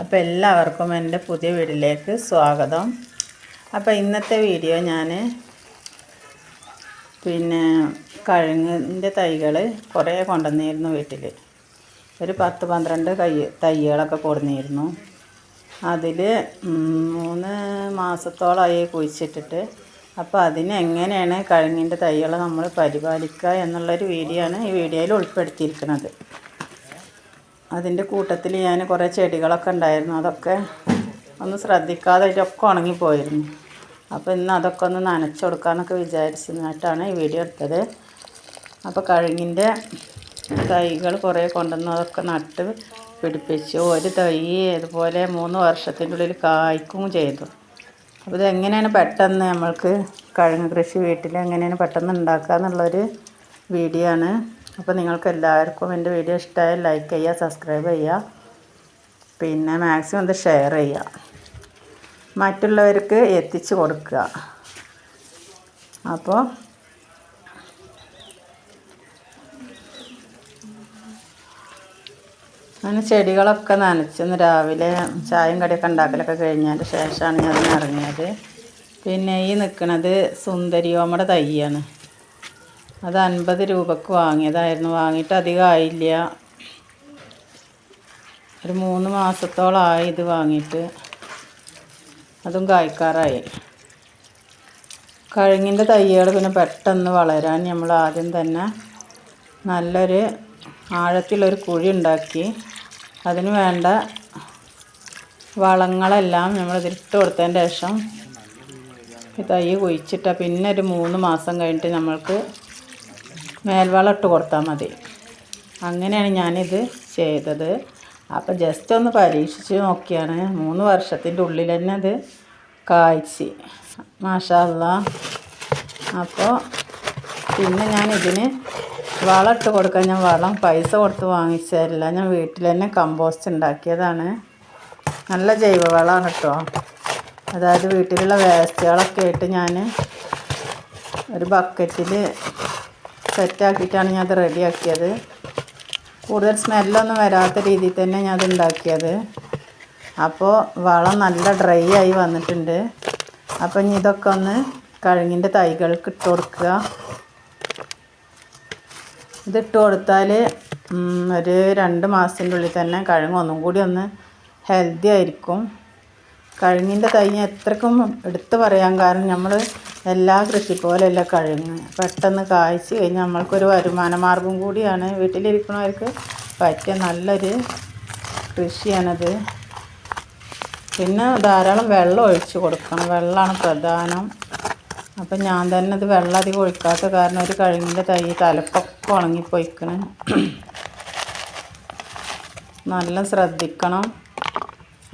അപ്പോൾ എല്ലാവർക്കും എന്റെ പുതിയ വീട്ടിലേക്ക് സ്വാഗതം. അപ്പോൾ ഇന്നത്തെ വീഡിയോ ഞാൻ പിന്നെ കഴുങ്ങിന്റെ തൈകൾ കുറേ കൊണ്ടുവന്നിരുന്നു വീട്ടിൽ ഒരു പത്ത് പന്ത്രണ്ട് കൈ തൈകളൊക്കെ കൊടുന്നിരുന്നു. അതിൽ മൂന്ന് മാസത്തോളമായി കുഴിച്ചിട്ടിട്ട്. അപ്പോൾ അതിനെങ്ങനെയാണ് കഴുങ്ങിന്റെ തൈകൾ നമ്മൾ പരിപാലിക്കുക എന്നുള്ളൊരു വീഡിയോ ആണ് ഈ വീഡിയോയിൽ ഉൾപ്പെടുത്തിയിരിക്കുന്നത്. അതിന്റെ കൂട്ടത്തിൽ ഞാൻ കുറേ ചെടികളൊക്കെ ഉണ്ടായിരുന്നു. അതൊക്കെ ഒന്ന് ശ്രദ്ധിക്കാതെ ഇതൊക്കെ ഉണങ്ങിപ്പോയിരുന്നു അപ്പോൾ ഇന്ന് അതൊക്കെ ഒന്ന് നനച്ചു കൊടുക്കാമെന്നൊക്കെ വിചാരിച്ചിട്ടാണ് ഈ വീഡിയോ എടുത്തത്. അപ്പോൾ കഴുങ്ങിന്റെ തൈകൾ കുറേ കൊണ്ടുവന്ന് അതൊക്കെ നട്ട് പിടിപ്പിച്ചു. ഒരു തൈ ഇതുപോലെ മൂന്ന് വർഷത്തിന്റെ ഉള്ളിൽ കായ്ക്കും ചെയ്തു. അപ്പോൾ ഇതെങ്ങനെയാണ് പെട്ടെന്ന് നമ്മൾക്ക് കഴുങ്ങ് കൃഷി വീട്ടിൽ എങ്ങനെയാണ് പെട്ടെന്ന് ഉണ്ടാക്കുക എന്നുള്ളൊരു വീഡിയോ ആണ്. അപ്പോൾ നിങ്ങൾക്ക് എല്ലാവർക്കും എന്റെ വീഡിയോ ഇഷ്ടമായ ലൈക്ക് ചെയ്യുക സബ്സ്ക്രൈബ് ചെയ്യുക. പിന്നെ മാക്സിമം ഇത് ഷെയർ ചെയ്യുക. മറ്റുള്ളവർക്ക് എത്തിച്ചു കൊടുക്കുക. അപ്പോൾ അങ്ങനെ ചെടികളൊക്കെ നനച്ചൊന്ന് രാവിലെ ചായയും കടിയൊക്കെ ഉണ്ടാക്കലൊക്കെ കഴിഞ്ഞതിന്റെ ശേഷമാണ് ഞാൻ ഇറങ്ങിയത്. പിന്നെ ഈ നിൽക്കുന്നത് സുന്ദരിയോമയുടെ തൈയാണ്. അത് അൻപത് രൂപക്ക് വാങ്ങിയതായിരുന്നു. വാങ്ങിയിട്ട് അധികം ആയില്ല ഒരു മൂന്ന് മാസത്തോളമായി ഇത് വാങ്ങിയിട്ട്. അതും കായ്ക്കാറായി. കഴുങ്ങിന്റെ തൈകൾ പിന്നെ പെട്ടെന്ന് വളരാൻ നമ്മൾ ആദ്യം തന്നെ നല്ലൊരു ആഴത്തിലൊരു കുഴി ഉണ്ടാക്കി. അതിന് വേണ്ട വളങ്ങളെല്ലാം നമ്മൾ ഇതിട്ട് കൊടുത്തതിന് ശേഷം ഈ തൈ കുഴിച്ചിട്ടാൽ പിന്നെ ഒരു മൂന്ന് മാസം കഴിഞ്ഞിട്ട് നമ്മൾക്ക് മേൽവളം ഇട്ട് കൊടുത്താൽ മതി. അങ്ങനെയാണ് ഞാനിത് ചെയ്തത്. അപ്പം ജസ്റ്റ് ഒന്ന് പരീക്ഷിച്ച് നോക്കിയാണ്. മൂന്ന് വർഷത്തിന്റെ ഉള്ളിൽ തന്നെ അത് കായ്ച്ച്. മാഷല്ല. അപ്പോൾ പിന്നെ ഞാൻ വളം ഇട്ട് കൊടുക്കാൻ ഞാൻ വളം പൈസ കൊടുത്ത് വാങ്ങിച്ചതല്ല. ഞാൻ വീട്ടിൽ തന്നെ കമ്പോസ്റ്റ് ഉണ്ടാക്കിയതാണ്. നല്ല ജൈവവളമാണ് കേട്ടോ അതായത് വീട്ടിലുള്ള വേസ്റ്റുകളൊക്കെ ആയിട്ട് ഞാൻ ഒരു ബക്കറ്റിൽ സെറ്റാക്കിയിട്ടാണ് ഞാൻ അത് റെഡിയാക്കിയത്. കൂടുതൽ സ്മെല്ലൊന്നും വരാത്ത രീതിയിൽ തന്നെ ഞാൻ അത് ഉണ്ടാക്കിയത്. അപ്പോൾ വളം നല്ല ഡ്രൈ ആയി വന്നിട്ടുണ്ട്. അപ്പോൾ ഇനി ഇതൊക്കെ ഒന്ന് കഴുങ്ങിന്റെ തൈകൾക്ക് ഇട്ട് കൊടുക്കുക. ഇതിട്ട് കൊടുത്താൽ ഒരു രണ്ട് മാസത്തിന്റെ ഉള്ളിൽ തന്നെ കഴുങ്ങ് ഒന്നും കൂടി ഒന്ന് ഹെൽത്തി ആയിരിക്കും. കഴുങ്ങിന്റെ തൈ എത്രക്കും എടുത്ത് പറയാൻ കാരണം നമ്മൾ എല്ലാ കൃഷി പോലെയല്ല കഴുങ്ങ്. പെട്ടെന്ന് കായ്ച്ച് കഴിഞ്ഞാൽ നമ്മൾക്കൊരു വരുമാന മാർഗം കൂടിയാണ്. വീട്ടിലിരിക്കുന്നവർക്ക് പറ്റിയ നല്ലൊരു കൃഷിയാണത്. പിന്നെ ധാരാളം വെള്ളം ഒഴിച്ച് കൊടുക്കണം. വെള്ളമാണ് പ്രധാനം. അപ്പം ഞാൻ തന്നെ ഇത് വെള്ളം അധികം ഒഴിക്കാത്ത കാരണം ഒരു കഴുങ്ങിന്റെ തൈ തലപ്പൊക്കെ ഉണങ്ങിപ്പോയിക്കണ്. നല്ല ശ്രദ്ധിക്കണം.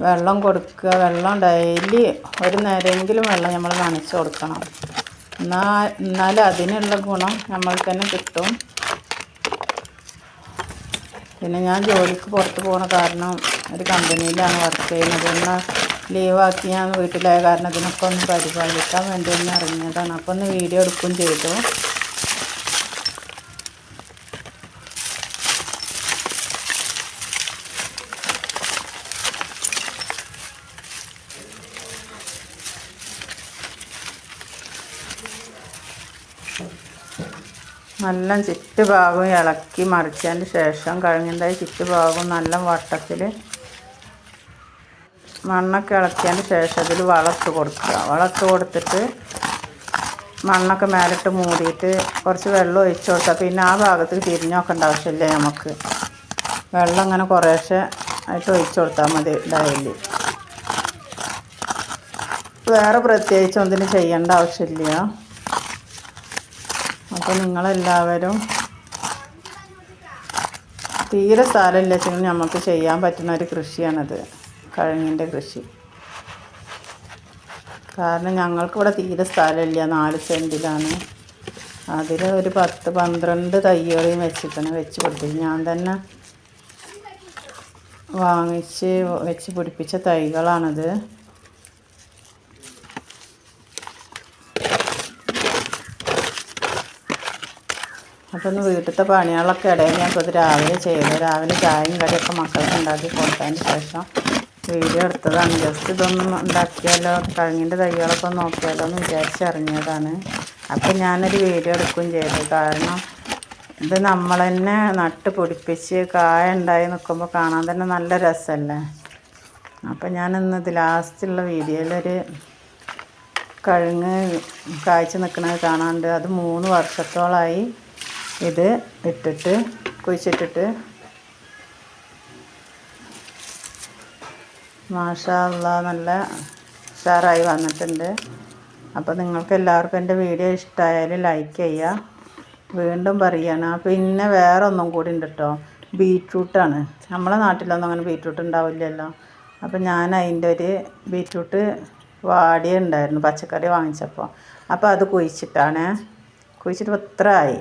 വെള്ളം കൊടുക്കുക. വെള്ളം ഡെയിലി ഒരു നേരമെങ്കിലും വെള്ളം നമ്മൾ നനച്ച് കൊടുക്കണം. എന്നാൽ എന്നാൽ അതിനുള്ള ഗുണം നമ്മൾക്ക് തന്നെ കിട്ടും. പിന്നെ ഞാൻ ജോലിക്ക് പുറത്ത് പോണ കാരണം ഒരു കമ്പനിയിലാണ് വർക്ക് ചെയ്യുന്നത്. എന്നാൽ ലീവാക്കി ഞാൻ വീട്ടിലായ കാരണം ഇതിനൊക്കെ ഒന്ന് പരിപാലിക്കാൻ വേണ്ടി ഒന്ന് ഇറങ്ങിയതാണ്. അപ്പോൾ ഒന്ന് വീഡിയോ എടുക്കുകയും ചെയ്തു. നല്ല ചുറ്റുഭാഗം ഇളക്കി മറിച്ചതിന് ശേഷം കഴിഞ്ഞതായി ചുറ്റുഭാഗം നല്ല വട്ടത്തിൽ മണ്ണൊക്കെ ഇളക്കിയതിന് ശേഷം അതിൽ വളർത്ത് കൊടുക്കുക. വളർത്ത് കൊടുത്തിട്ട് മണ്ണൊക്കെ മേലിട്ട് മൂടിയിട്ട് കുറച്ച് വെള്ളം ഒഴിച്ച് കൊടുത്താൽ പിന്നെ ആ ഭാഗത്ത് തിരിഞ്ഞ് ആവശ്യമില്ല നമുക്ക്. വെള്ളം അങ്ങനെ കുറേശ്ശെ ആയിട്ട് ഒഴിച്ച് കൊടുത്താൽ മതി ഡയലി. വേറെ പ്രത്യേകിച്ച് ഒന്നിനും ചെയ്യേണ്ട ആവശ്യമില്ല. അപ്പോൾ നിങ്ങളെല്ലാവരും തീരെ സ്ഥലമില്ലെങ്കിലും നമുക്ക് ചെയ്യാൻ പറ്റുന്ന ഒരു കൃഷിയാണത്. കഴുങ്ങിന്റെ കൃഷി. കാരണം ഞങ്ങൾക്കിവിടെ തീരെ സ്ഥലമില്ല. നാല് സെന്റിലാണ്. അതിൽ ഒരു പത്ത് പന്ത്രണ്ട് തയ്യറിയും വെച്ചിട്ടാണ് വെച്ച് പിടിപ്പിച്ചത്. ഞാൻ തന്നെ വാങ്ങിച്ച് വെച്ച് പിടിപ്പിച്ച തൈകളാണിത്. അപ്പോൾ ഒന്ന് വീട്ടിലത്തെ പണികളൊക്കെ ഇടയിൽ ഞങ്ങൾക്ക് ഇത് രാവിലെ ചെയ്തു. രാവിലെ ചായയും കടിയൊക്കെ മക്കൾക്ക് ഉണ്ടാക്കി കൊടുത്തതിന് ശേഷം വീഡിയോ എടുത്തതാണ്. ജസ്റ്റ് ഇതൊന്നും ഉണ്ടാക്കിയാലോ കഴിഞ്ഞിന്റെ തൈകളൊക്കെ നോക്കിയാലോ എന്ന് വിചാരിച്ചിറങ്ങിയതാണ് അപ്പം ഞാനൊരു വീഡിയോ എടുക്കുകയും ചെയ്തു. കാരണം ഇത് നമ്മൾ തന്നെ നട്ട് പൊടിപ്പിച്ച് കായ ഉണ്ടായി നിൽക്കുമ്പോൾ കാണാൻ തന്നെ നല്ല രസമല്ലേ? അപ്പം ഞാനിന്ന് ഇത് ലാസ്റ്റുള്ള വീഡിയോയിലൊരു കഴുങ്ങ് കാഴ്ച നിൽക്കുന്നത് കാണാണ്ട് അത് മൂന്ന് വർഷത്തോളമായി ഇത് ഇട്ടിട്ട് കുഴിച്ചിട്ടിട്ട്. മാഷാള്ള നല്ല ഉഷാറായി വന്നിട്ടുണ്ട്. അപ്പോൾ നിങ്ങൾക്ക് എല്ലാവർക്കും എന്റെ വീഡിയോ ഇഷ്ടമായാൽ ലൈക്ക് ചെയ്യുക വീണ്ടും പറയണം. പിന്നെ വേറെ ഒന്നും കൂടി ഉണ്ട് കേട്ടോ ബീറ്റ്റൂട്ടാണ് നമ്മളെ നാട്ടിലൊന്നും അങ്ങനെ ബീറ്റ്റൂട്ട് ഉണ്ടാവില്ലല്ലോ. അപ്പോൾ ഞാൻ അതിന്റെ ഒരു ബീറ്റ്റൂട്ട് വാടിയുണ്ടായിരുന്നു പച്ചക്കറി വാങ്ങിച്ചപ്പോൾ അപ്പോൾ അത് കുഴിച്ചിട്ടാണ്. കുഴിച്ചിട്ട് ഇത്ര ആയി.